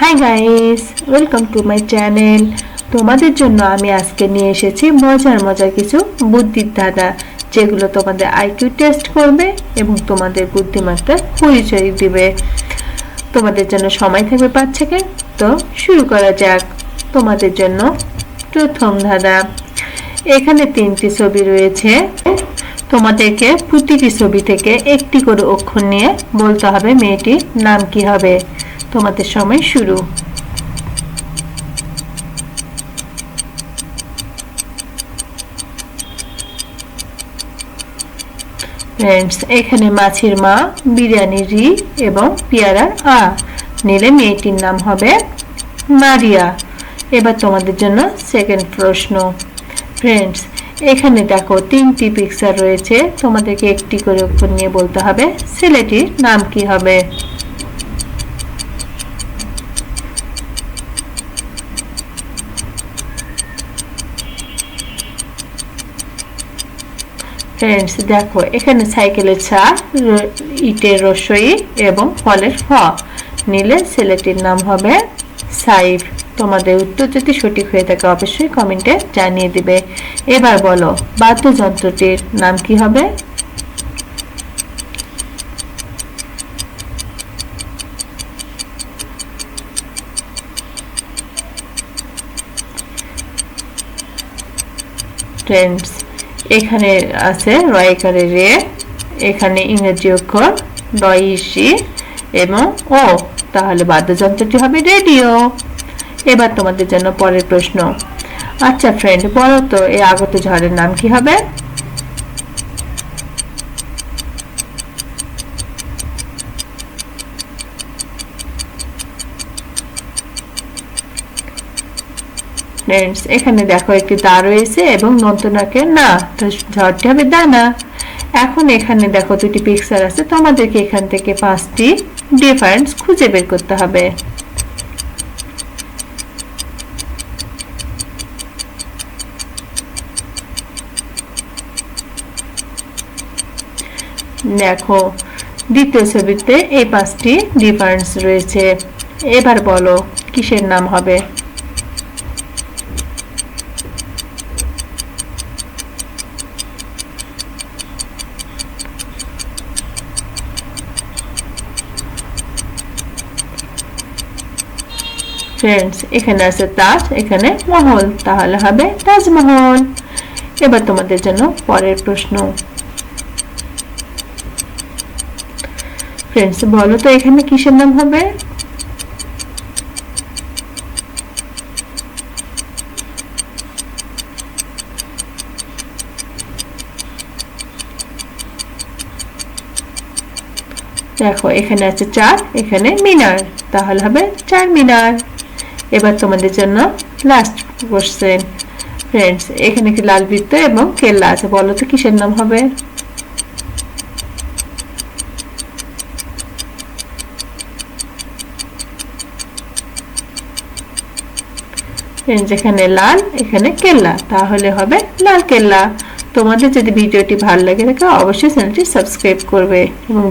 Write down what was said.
Hi guys welcome to my channel তোমাদের জন্য আমি আজকে নিয়ে এসেছি মজার মজার কিছু বুদ্ধির ধাঁধা, যেগুলো তোমাদের আইকিউ টেস্ট করবে এবং তোমাদের বুদ্ধিমত্তার পরিচয় দিবে। তোমাদের জন্য সময় থাকবে পাঁচ সেকেন্ড, তো শুরু করা যাক। তোমাদের জন্য প্রথম ধাঁধা। এখানে তিনটি ছবি রয়েছে। তোমাদেরকে প্রতিটি ছবি থেকে একটি করে অক্ষর নিয়ে বলতে হবে মেয়েটির নাম কি হবে। তোমাদের সময় শুরু। ফ্রেন্ডস এখানে মাছির মা বিরিয়ানি রি এবং পেয়ারার আ। নিলে মেয়েটির নাম হবে মারিয়া। এবার তোমাদের জন্য সেকেন্ড প্রশ্ন। ফ্রেন্ডস এখানে দেখো তিনটি পিকচার রয়েছে। তোমাদেরকে একটি করে অক্ষর নিয়ে বলতে হবে। ছেলেটির নাম কি হবে? ফ্রেন্ডস দেখো, এখানে সাইকেলের ছা ইটের রসই এবং ফলের ফ নিলে ছেলেটির নাম হবে সাইফ। তোমাদের উত্তর যদি সঠিক হয়ে থাকে, অবশ্যই কমেন্টে জানিয়ে দিবে। এবার বলো, বাদ্যযন্ত্রটির নাম কি হবে? ফ্রেন্ডস এখানে আছে রয়কারে রে, এখানে ইংরেজি অক্ষর ডয়সি এবং ও। তাহলে বাদ্যযন্ত্রটি হবে রেডিও। এবার তোমাদের জন্য পরের প্রশ্ন। আচ্ছা ফ্রেন্ড বলো তো, এই আগত ঝড়ের নাম কি হবে? ফ্রেন্ডস এখানে দেখো একটি দা রয়েছে এবং নন্তনাকে না, তো ঝড়টি হবে দানা এখন এখানে দেখো দুটি পিকচার আছে তোমাদেরকে এখান থেকে পাঁচটি ডিফারেন্স খুঁজে বের করতে হবে। দেখো, দ্বিতীয় ছবিতে এই পাঁচটি ডিফারেন্স রয়েছে। এবার বলো, কিসের নাম হবে? ফ্রেন্ডস এখানে আছে তাজ, এখানে মহল। তাহলে হবে তাজমহল। এবার তোমাদের জন্য পরের প্রশ্ন। ফ্রেন্ডস বলো তো এখানে কিসের নাম হবে? দেখো, এখানে আছে চার, এখানে মিনার। তাহলে হবে চার মিনার। এবার তোমাদের জন্য লাস্ট কোশ্চেন ফ্রেন্ডস এখানে কি লাল বৃত্ত এবং কেল্লা আছে বলো তো কিসের নাম হবে? এখানে লাল, এখানে কেল্লা, তাহলে হবে লাল কেল্লা। তোমাদের যদি ভিডিওটি ভালো লাগে থাকে, অবশ্যই চ্যানেলটি সাবস্ক্রাইব করবে এবং